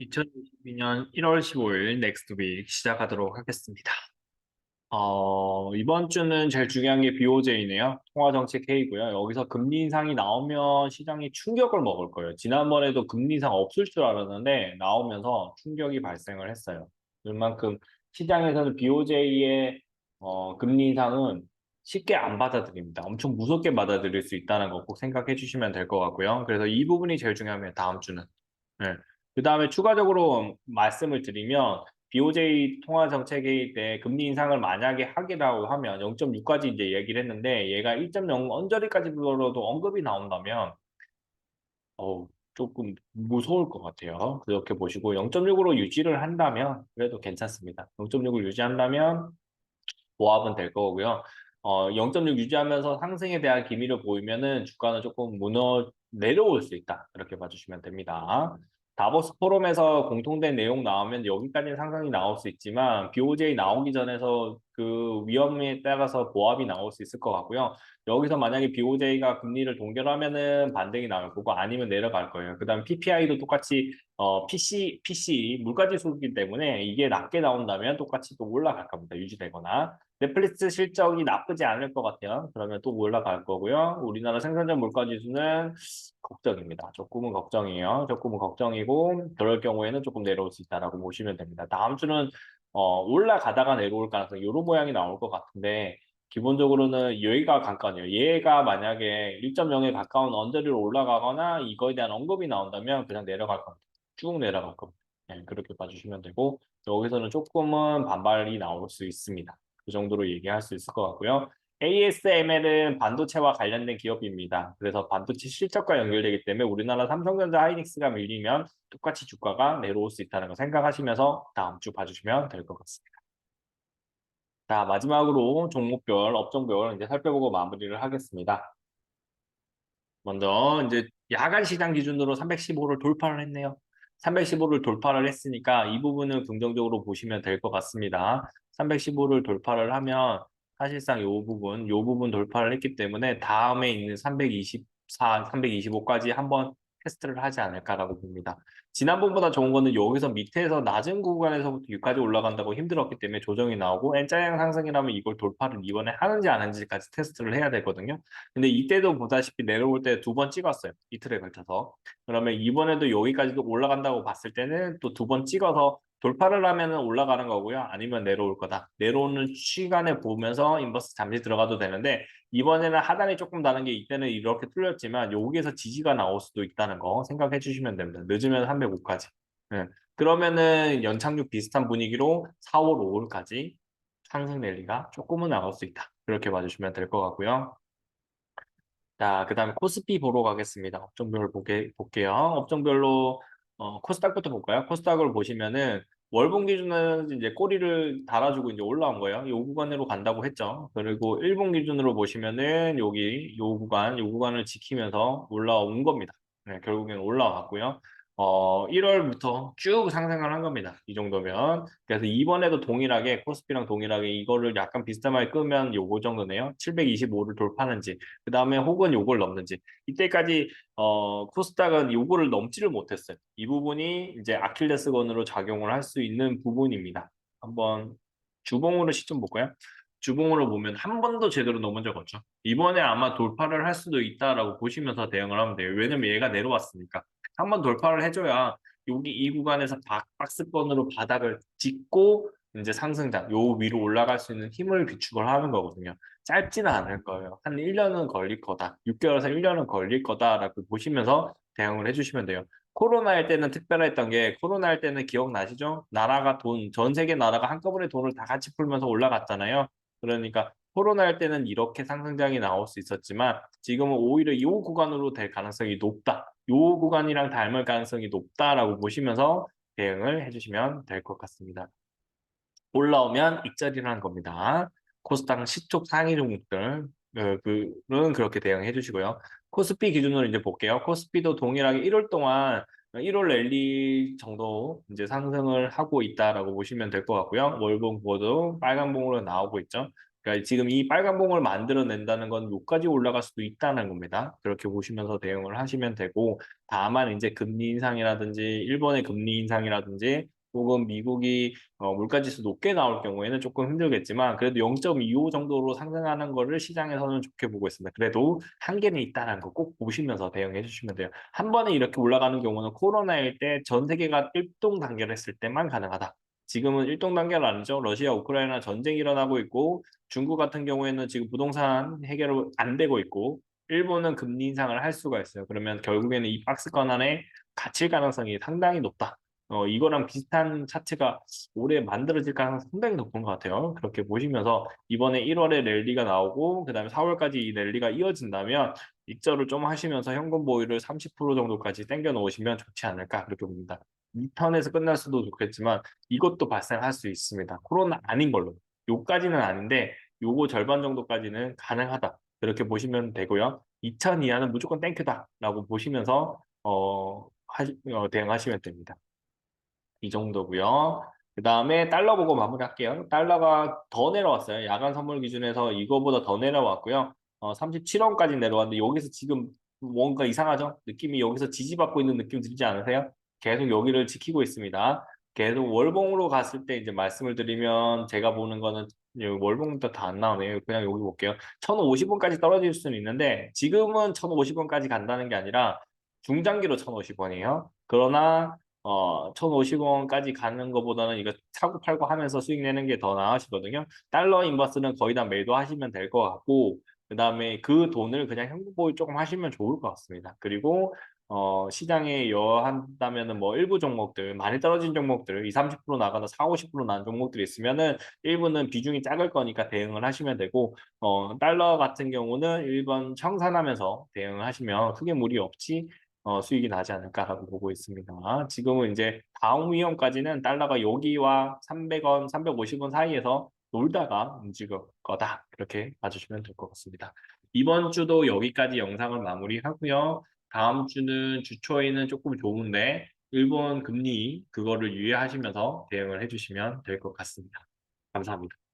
2022년 1월 15일 넥스트 빅 시작하도록 하겠습니다. 어, 이번 주는 제일 중요한 게 BOJ네요. 통화정책 회의고요. 여기서 금리 인상이 나오면 시장이 충격을 먹을 거예요. 지난번에도 금리 인상 없을 줄 알았는데 나오면서 충격이 발생을 했어요. 그만큼 시장에서는 BOJ의 어, 금리 인상은 쉽게 안 받아들입니다. 엄청 무섭게 받아들일 수 있다는 거 꼭 생각해 주시면 될 것 같고요. 그래서 이 부분이 제일 중요합니다. 다음 주는. 네. 그 다음에 추가적으로 말씀을 드리면 BOJ 통화 정책회의 때 금리 인상을 만약에 하기라고 하면 0.6까지 이제 얘기를 했는데 얘가 1.0 언저리까지로도 언급이 나온다면 어 조금 무서울 것 같아요. 그렇게 보시고 0.6으로 유지를 한다면 그래도 괜찮습니다. 0.6을 유지한다면 보합은 될 거고요. 어, 0.6 유지하면서 상승에 대한 기미를 보이면은 주가는 조금 무너 내려올 수 있다. 이렇게 봐주시면 됩니다. 다보스 포럼에서 공통된 내용 나오면 여기까지는 상상이 나올 수 있지만 BOJ 나오기 전에서 그 위험에 따라서 보합이 나올 수 있을 것 같고요. 여기서 만약에 BOJ가 금리를 동결하면은 반등이 나올 거고 아니면 내려갈 거예요. 그다음 PPI도 똑같이 어 PC PC 물가지수이기 때문에 이게 낮게 나온다면 똑같이 또 올라갈 겁니다. 유지되거나 넷플릭스 실적이 나쁘지 않을 것 같아요. 그러면 또 올라갈 거고요. 우리나라 생산자 물가 지수는 걱정입니다. 조금은 걱정이에요. 조금은 걱정이고 그럴 경우에는 조금 내려올 수 있다라고 보시면 됩니다. 다음 주는 어, 올라가다가 내려올 가능성 이런 모양이 나올 것 같은데 기본적으로는 여기가 가까워요. 얘가 만약에 1.0에 가까운 언저리로 올라가거나 이거에 대한 언급이 나온다면 그냥 내려갈 겁니다. 쭉 내려갈 겁니다. 네, 그렇게 봐주시면 되고 여기서는 조금은 반발이 나올 수 있습니다. 그 정도로 얘기할 수 있을 것 같고요. ASML은 반도체와 관련된 기업입니다. 그래서 반도체 실적과 연결되기 때문에 우리나라 삼성전자 하이닉스가 밀리면 똑같이 주가가 내려올 수 있다는 거 생각하시면서 다음 주 봐주시면 될 것 같습니다. 자, 마지막으로 종목별, 업종별 이제 살펴보고 마무리를 하겠습니다. 먼저 이제 야간 시장 기준으로 315를 돌파를 했네요. 315를 돌파를 했으니까 이 부분을 긍정적으로 보시면 될 것 같습니다. 315를 돌파를 하면 사실상 이 부분, 이 부분 돌파를 했기 때문에 다음에 있는 324, 325까지 한번 테스트를 하지 않을까라고 봅니다. 지난번보다 좋은 거는 여기서 밑에서 낮은 구간에서부터 여기까지 올라간다고 힘들었기 때문에 조정이 나오고 N자양 상승이라면 이걸 돌파를 이번에 하는지 안 하는지까지 테스트를 해야 되거든요. 근데 이때도 보다시피 내려올 때 두 번 찍었어요. 이틀에 걸쳐서. 그러면 이번에도 여기까지도 올라간다고 봤을 때는 또 두 번 찍어서 돌파를 하면 올라가는 거고요. 아니면 내려올 거다. 내려오는 시간에 보면서 인버스 잠시 들어가도 되는데 이번에는 하단이 조금 다른 게 이때는 이렇게 뚫렸지만 여기에서 지지가 나올 수도 있다는 거 생각해 주시면 됩니다. 늦으면 305까지. 네. 그러면은 연착륙 비슷한 분위기로 4월, 5월까지 상승 랠리가 조금은 나올 수 있다. 그렇게 봐주시면 될 것 같고요. 자, 그 다음에 코스피 보러 가겠습니다. 업종별 보게, 볼게요. 업종별로 어, 코스닥부터 볼까요? 코스닥을 보시면은 월봉 기준은 이제 꼬리를 달아주고 이제 올라온 거예요. 이 구간으로 간다고 했죠. 그리고 일봉 기준으로 보시면은 여기 이 구간, 이 구간을 지키면서 올라온 겁니다. 네, 결국엔 올라왔고요. 어, 1월부터 쭉 상승을 한 겁니다. 이 정도면. 그래서 이번에도 동일하게 코스피랑 동일하게 이거를 약간 비슷하게 끄면 요거 정도네요. 725를 돌파하는지, 그 다음에 혹은 요걸 넘는지. 이때까지 어, 코스닥은 요거를 넘지를 못했어요. 이 부분이 이제 아킬레스건으로 작용을 할 수 있는 부분입니다. 한번 주봉으로 시점 볼까요? 주봉으로 보면 한 번도 제대로 넘은 적 없죠. 이번에 아마 돌파를 할 수도 있다라고 보시면서 대응을 하면 돼요. 왜냐면 얘가 내려왔으니까. 한 번 돌파를 해줘야 여기 이 구간에서 박, 박스권으로 바닥을 짚고 이제 상승장 요 위로 올라갈 수 있는 힘을 비축을 하는 거거든요. 짧지는 않을 거예요. 한 1년은 걸릴 거다. 6개월에서 1년은 걸릴 거다라고 보시면서 대응을 해주시면 돼요. 코로나 할 때는 특별했던 게 코로나 할 때는 기억나시죠? 나라가 돈, 전 세계 나라가 한꺼번에 돈을 다 같이 풀면서 올라갔잖아요. 그러니까 코로나 할 때는 이렇게 상승장이 나올 수 있었지만 지금은 오히려 이 구간으로 될 가능성이 높다. 이 구간이랑 닮을 가능성이 높다라고 보시면서 대응을 해주시면 될 것 같습니다. 올라오면 익절이라는 겁니다. 코스닥 시촉 상위 종목들 어, 그는 그렇게 대응해 주시고요. 코스피 기준으로 이제 볼게요. 코스피도 동일하게 1월 동안 1월 랠리 정도 이제 상승을 하고 있다라고 보시면 될 것 같고요. 월봉 보도 빨간 봉으로 나오고 있죠. 그러니까 지금 이 빨간 봉을 만들어낸다는 건 요까지 올라갈 수도 있다는 겁니다. 그렇게 보시면서 대응을 하시면 되고 다만 이제 금리 인상이라든지 일본의 금리 인상이라든지 혹은 미국이 어, 물가지수 높게 나올 경우에는 조금 힘들겠지만 그래도 0.25 정도로 상승하는 거를 시장에서는 좋게 보고 있습니다. 그래도 한계는 있다는 거 꼭 보시면서 대응해 주시면 돼요. 한 번에 이렇게 올라가는 경우는 코로나일 때 전 세계가 일동 단계를 했을 때만 가능하다. 지금은 일동 단계는 아니죠. 러시아 우크라이나 전쟁이 일어나고 있고 중국 같은 경우에는 지금 부동산 해결 안 되고 있고 일본은 금리 인상을 할 수가 있어요. 그러면 결국에는 이 박스권 안에 갇힐 가능성이 상당히 높다. 어, 이거랑 비슷한 차트가 올해 만들어질 가능성이 상당히 높은 것 같아요. 그렇게 보시면서 이번에 1월에 랠리가 나오고 그 다음에 4월까지 이 랠리가 이어진다면 익절을 좀 하시면서 현금 보유를 30% 정도까지 당겨 놓으시면 좋지 않을까 그렇게 봅니다. 2턴에서 끝날 수도 좋겠지만 이것도 발생할 수 있습니다. 코로나 아닌 걸로. 요까지는 아닌데 요거 절반 정도까지는 가능하다. 그렇게 보시면 되고요. 2천 이하는 무조건 땡큐다라고 보시면서 어, 하시, 어, 대응하시면 됩니다. 이 정도고요. 그 다음에 달러 보고 마무리할게요. 달러가 더 내려왔어요. 야간 선물 기준에서 이거보다 더 내려왔고요. 어, 37원까지 내려왔는데 여기서 지금 뭔가 이상하죠? 느낌이 여기서 지지받고 있는 느낌 들지 않으세요? 계속 여기를 지키고 있습니다. 계속 월봉으로 갔을 때 이제 말씀을 드리면 제가 보는 거는 월봉부터 다 안 나오네요. 그냥 여기 볼게요. 1,050원까지 떨어질 수는 있는데 지금은 1,050원까지 간다는 게 아니라 중장기로 1,050원이에요. 그러나 어, 1,050원까지 가는 것보다는 이거 사고 팔고 하면서 수익 내는 게 더 나으시거든요. 달러 인버스는 거의 다 매도하시면 될 것 같고 그 다음에 그 돈을 그냥 현금 보유 조금 하시면 좋을 것 같습니다. 그리고 어, 시장에 여한다면은 뭐 일부 종목들, 많이 떨어진 종목들, 20, 30% 나가다 4, 50% 나는 종목들이 있으면은 일부는 비중이 작을 거니까 대응을 하시면 되고, 어, 달러 같은 경우는 1번 청산하면서 대응을 하시면 크게 무리 없이 어, 수익이 나지 않을까라고 보고 있습니다. 지금은 이제 다음 위험까지는 달러가 여기와 300원, 350원 사이에서 놀다가 움직일 거다. 그렇게 봐주시면 될 것 같습니다. 이번 주도 여기까지 영상을 마무리하고요. 다음 주는 주초에는 조금 좋은데 일본 금리 그거를 유의하시면서 대응을 해주시면 될 것 같습니다. 감사합니다.